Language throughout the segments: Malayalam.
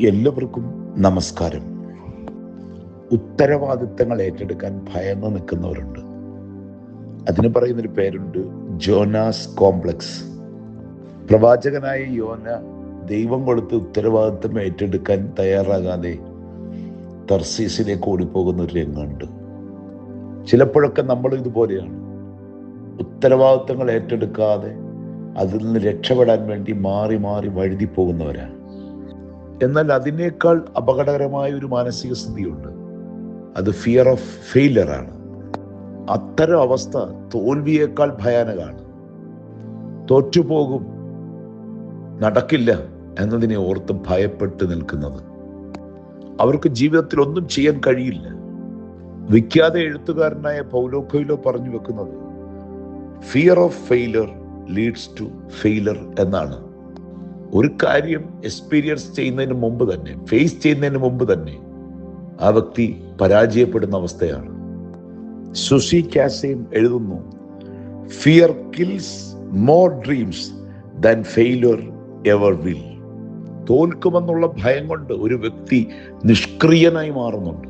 എല്ലാവർക്കും നമസ്കാരം. ഉത്തരവാദിത്തങ്ങൾ ഏറ്റെടുക്കാൻ ഭയന്ന് നിൽക്കുന്നവരുണ്ട്. അതിന് പറയുന്നൊരു പേരുണ്ട് ജോനാസ് കോംപ്ലക്സ്. പ്രവാചകനായ യോന ദൈവം കൊടുത്ത് ഉത്തരവാദിത്തം ഏറ്റെടുക്കാൻ തയ്യാറാകാതെ തർസീസിലേക്ക് ഓടിപ്പോകുന്ന ഒരു രംഗമുണ്ട്. ചിലപ്പോഴൊക്കെ നമ്മൾ ഇതുപോലെയാണ്. ഉത്തരവാദിത്തങ്ങൾ ഏറ്റെടുക്കാതെ അതിൽ നിന്ന് രക്ഷപ്പെടാൻ വേണ്ടി മാറി മാറി വഴുതി പോകുന്നവരാണ് എന്നാൽ അതിനേക്കാൾ അപകടകരമായ ഒരു മാനസിക സ്ഥിതിയുണ്ട്. അത് ഫിയർ ഓഫ് ഫെയിലർ ആണ്. അത്തരം അവസ്ഥ തോൽവിയേക്കാൾ ഭയാനകമാണ്. തോറ്റുപോകും നടക്കില്ല എന്നതിനെ ഓർത്ത് ഭയപ്പെട്ട് നിൽക്കുന്നത്. അവർക്ക് ജീവിതത്തിൽ ഒന്നും ചെയ്യാൻ കഴിയില്ല. വിഖ്യാത എഴുത്തുകാരനായ പൗലോ കൊയിലോ പറഞ്ഞു വെക്കുന്നത് fear of failure leads to failure എന്നാണ്. ഒരു കാര്യം എക്സ്പീരിയൻസ് ചെയ്യുന്നതിന് മുമ്പ് തന്നെ ഫേസ് ചെയ്യുന്നതിന് മുമ്പ് തന്നെ ആ വ്യക്തി പരാജയപ്പെടുന്ന അവസ്ഥയാണ്. സുസി കാസയും എഴുതുന്നു fear kills more dreams than failure ever will തോൽക്കുമെന്നുള്ള ഭയം കൊണ്ട് ഒരു വ്യക്തി നിഷ്ക്രിയനായി മാറുന്നുണ്ട്.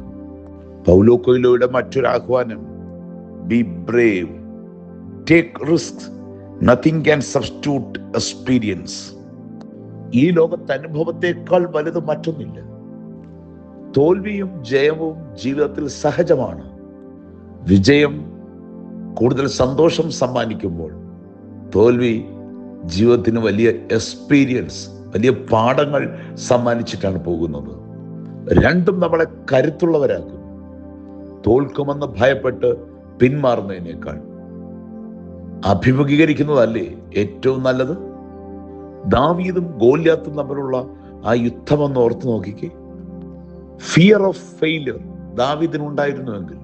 പൗലോ കൊയിലോയുടെ മറ്റൊരു ആഹ്വാനം be brave take risk nothing can substitute experience ഈ ലോകത്തെ അനുഭവത്തെക്കാൾ വലുത് മറ്റൊന്നില്ല. തോൽവിയും ജയവും ജീവിതത്തിൽ സഹജമാണ്. വിജയം കൂടുതൽ സന്തോഷം സമ്മാനിക്കുമ്പോൾ തോൽവി ജീവിതത്തിന് വലിയ എക്സ്പീരിയൻസ് വലിയ പാഠങ്ങൾ സമ്മാനിച്ചിട്ടാണ് പോകുന്നത്. രണ്ടും നമ്മളെ കരുത്തുള്ളവരാക്കും. തോൽക്കുമെന്ന് ഭയപ്പെട്ട് പിന്മാറുന്നതിനേക്കാൾ. അഭിമുഖീകരിക്കുന്നതല്ലേ ഏറ്റവും നല്ലത്? ദാവീദും ഗോല്യാത്തും തമ്മിലുള്ള ആ യുദ്ധം ഒന്ന് ഓർത്ത് നോക്കിക്കേ. ഫിയർ ഓഫ് ഫെയിലിയർ ദാവീദിനുണ്ടായിരുന്നുവെങ്കിൽ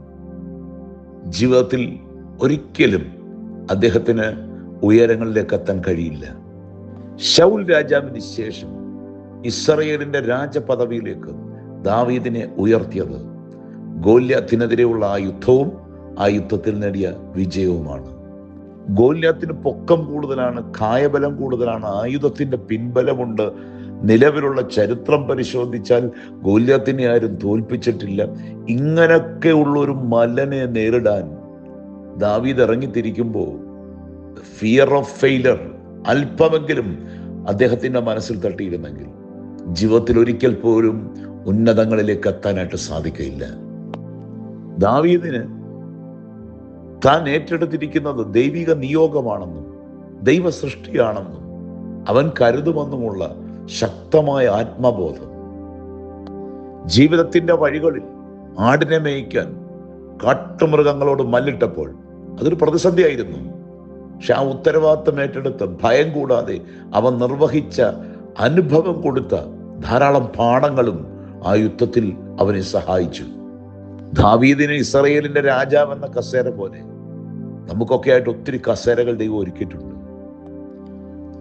ജീവിതത്തിൽ ഒരിക്കലും അദ്ദേഹത്തിന് ഉയരങ്ങളിലേക്ക് എത്താൻ കഴിയില്ല. ഷൗൽ രാജാവിന് ശേഷം ഇസ്രയേലിന്റെ രാജപദവിയിലേക്ക് ദാവീദിനെ ഉയർത്തിയത് ഗോല്യാത്തിനെതിരെയുള്ള ആ യുദ്ധവും ആ യുദ്ധത്തിൽ നേടിയ വിജയവുമാണ്. ഗോല്യാത്തിന് പൊക്കം കൂടുതലാണ് കായബലം കൂടുതലാണ് ആയുധത്തിന്റെ പിൻബലമുണ്ട്. നിലവിലുള്ള ചരിത്രം പരിശോധിച്ചാൽ ഗോല്യാത്തിനെ ആരും തോൽപ്പിച്ചിട്ടില്ല. ഇങ്ങനൊക്കെ ഉള്ള ഒരു മലനെ നേരിടാൻ ദാവീദ് ഇറങ്ങിത്തിരിക്കുമ്പോൾ ഫിയർ ഓഫ് ഫെയിലർ അല്പമെങ്കിലും അദ്ദേഹത്തിന്റെ മനസ്സിൽ തട്ടിയിരുന്നെങ്കിൽ ജീവിതത്തിൽ ഒരിക്കൽ പോലും ഉന്നതങ്ങളിലേക്ക് എത്താനായിട്ട് സാധിക്കില്ല ദാവീദിന് താൻ ഏറ്റെടുത്തിരിക്കുന്നത് ദൈവിക നിയോഗമാണെന്നും ദൈവ സൃഷ്ടിയാണെന്നും അവൻ കരുതുമെന്നുമുള്ള ശക്തമായ ആത്മബോധം. ജീവിതത്തിന്റെ വഴികളിൽ ആടിനെ മേയ്ക്കാൻ കാട്ടുമൃഗങ്ങളോട് മല്ലിട്ടപ്പോൾ അതൊരു പ്രതിസന്ധിയായിരുന്നു. പക്ഷെ ആ ഉത്തരവാദിത്തം ഏറ്റെടുത്ത് ഭയം കൂടാതെ അവൻ നിർവഹിച്ച അനുഭവം കൊടുത്ത ധാരാളം പാഠങ്ങളും ആ യുദ്ധത്തിൽ അവനെ സഹായിച്ചു. ദാവീദിന് ഇസ്രയേലിന്റെ രാജാവെന്ന കസേര പോലെ നമുക്കൊക്കെ ആയിട്ട് ഒത്തിരി കസേരകൾ ദൈവം ഒരുക്കിയിട്ടുണ്ട്.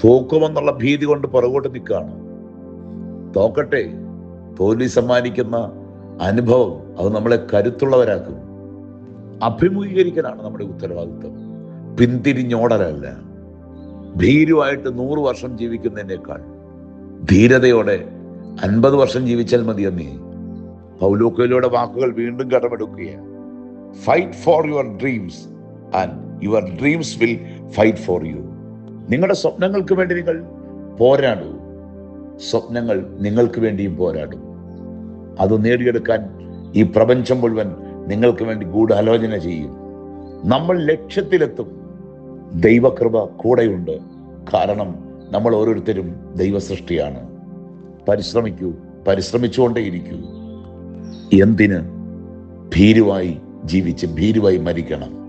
തോക്കുമെന്നുള്ള ഭീതി കൊണ്ട് പുറകോട്ട് നിൽക്കുകയാണ്. തോക്കട്ടെ തോൽവി സമ്മാനിക്കുന്ന അനുഭവം അത് നമ്മളെ കരുത്തുള്ളവരാക്കും. അഭിമുഖീകരിക്കലാണ് നമ്മുടെ ഉത്തരവാദിത്വം. പിന്തിരിഞ്ഞോടലല്ല. ഭീരുവായിട്ട് നൂറ് വർഷം ജീവിക്കുന്നതിനേക്കാൾ ധീരതയോടെ അൻപത് വർഷം ജീവിച്ചാൽ മതിയെന്നേ പൗലോക്കയിലൂടെ വാക്കുകൾ വീണ്ടും കടമെടുക്കുകയാണ്. Fight for your dreams and your dreams will fight for you നിങ്ങളുടെ സ്വപ്നങ്ങൾക്ക് വേണ്ടി നിങ്ങൾ പോരാടൂ. സ്വപ്നങ്ങൾ നിങ്ങൾക്ക് വേണ്ടിയും പോരാടും. അത് നേടിയെടുക്കാൻ ഈ പ്രപഞ്ചം മുഴുവൻ നിങ്ങൾക്ക് വേണ്ടി ഗൂഢാലോചന ചെയ്യും. നമ്മൾ ലക്ഷ്യത്തിലെത്തും. ദൈവകൃപ കൂടെയുണ്ട്. കാരണം നമ്മൾ ഓരോരുത്തരും ദൈവ സൃഷ്ടിയാണ് പരിശ്രമിക്കൂ പരിശ്രമിച്ചുകൊണ്ടേയിരിക്കൂ. എന്തിന്? ഭീരുവായി ജീവിച്ച് ഭീരുവായി മരിക്കണം.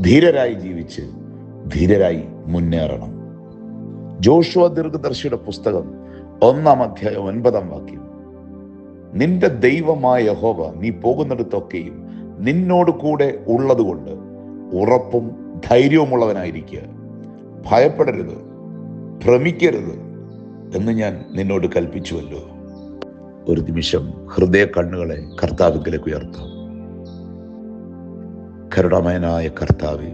ധീരരായി ജീവിച്ച് ധീരരായി മുന്നേറണം. ജോഷുവ ദീർഘദർശിയുടെ പുസ്തകം ഒന്നാം അധ്യായം ഒൻപതാം വാക്യം. നിന്റെ ദൈവമായ ഹോവ നീ പോകുന്നിടത്തൊക്കെയും നിന്നോട് കൂടെ ഉള്ളതുകൊണ്ട് ഉറപ്പും ധൈര്യവുമുള്ളവനായിരിക്കുക ഭയപ്പെടരുത് ഭ്രമിക്കരുത് എന്ന് ഞാൻ നിന്നോട് കൽപ്പിച്ചുവല്ലോ. ഒരു നിമിഷം ഹൃദയ കണ്ണുകളെ കർത്താവിലേക്ക് ഉയർത്താം. കരുണമയനായ കർത്താവ്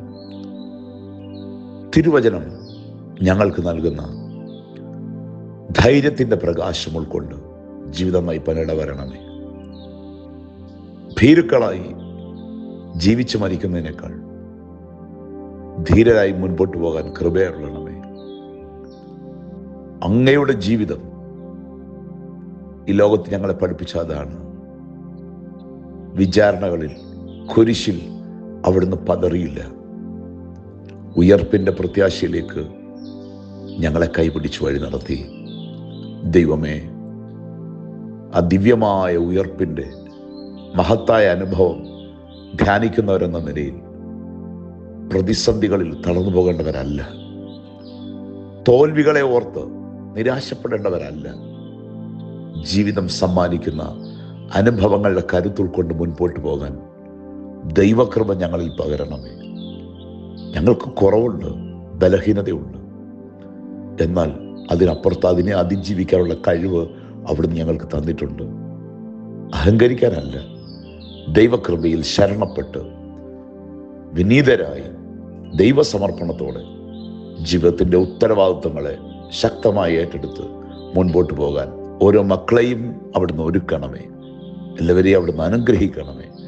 തിരുവചനം ഞങ്ങൾക്ക് നൽകുന്ന ധൈര്യത്തിന്റെ പ്രകാശം ഉൾക്കൊണ്ട് ജീവിതം നയിപ്പാൻ വരണമേ ഭീരുക്കളായി ജീവിച്ചു മരിക്കുന്നതിനേക്കാൾ ധീരരായി മുൻപോട്ട് പോകാൻ കൃപയുള്ളണമേ അങ്ങയുടെ ജീവിതം ഈ ലോകത്ത് ഞങ്ങളെ പഠിപ്പിച്ച അതാണ്. വിചാരണകളിൽ കുരിശിൽ അവിടുന്ന് പതറിയില്ല. ഉയർപ്പിന്റെ പ്രത്യാശയിലേക്ക് ഞങ്ങളെ കൈപിടിച്ച് വഴി നടത്തി. ദൈവമേ ആ ദിവ്യമായ ഉയർപ്പിന്റെ മഹത്തായ അനുഭവം ധ്യാനിക്കുന്നവരെന്ന നിലയിൽ പ്രതിസന്ധികളിൽ തളർന്നു പോകേണ്ടവരല്ല. തോൽവികളെ ഓർത്ത് നിരാശപ്പെടേണ്ടവരല്ല. ജീവിതം സമ്മാനിക്കുന്ന അനുഭവങ്ങളുടെ കരുത്തുൾക്കൊണ്ട് മുൻപോട്ട് പോകാൻ ദൈവകൃപ ഞങ്ങളിൽ പകരണമേ. ഞങ്ങൾക്ക് കുറവുണ്ട് ബലഹീനതയുണ്ട്. എന്നാൽ അതിനപ്പുറത്ത് അതിനെ അതിജീവിക്കാനുള്ള കഴിവ് അവിടുന്ന് ഞങ്ങൾക്ക് തന്നിട്ടുണ്ട്. അഹങ്കരിക്കാനല്ല ദൈവകൃപയിൽ ശരണപ്പെട്ട് വിനീതരായി ദൈവസമർപ്പണത്തോടെ ജീവിതത്തിന്റെ ഉത്തരവാദിത്വങ്ങളെ ശക്തമായി ഏറ്റെടുത്ത് മുൻപോട്ട് പോകാൻ ഓരോ മക്കളെയും അവിടുന്ന് ഒരുക്കണമേ. എല്ലാവരെയും അവിടുന്ന് അനുഗ്രഹിക്കണമേ.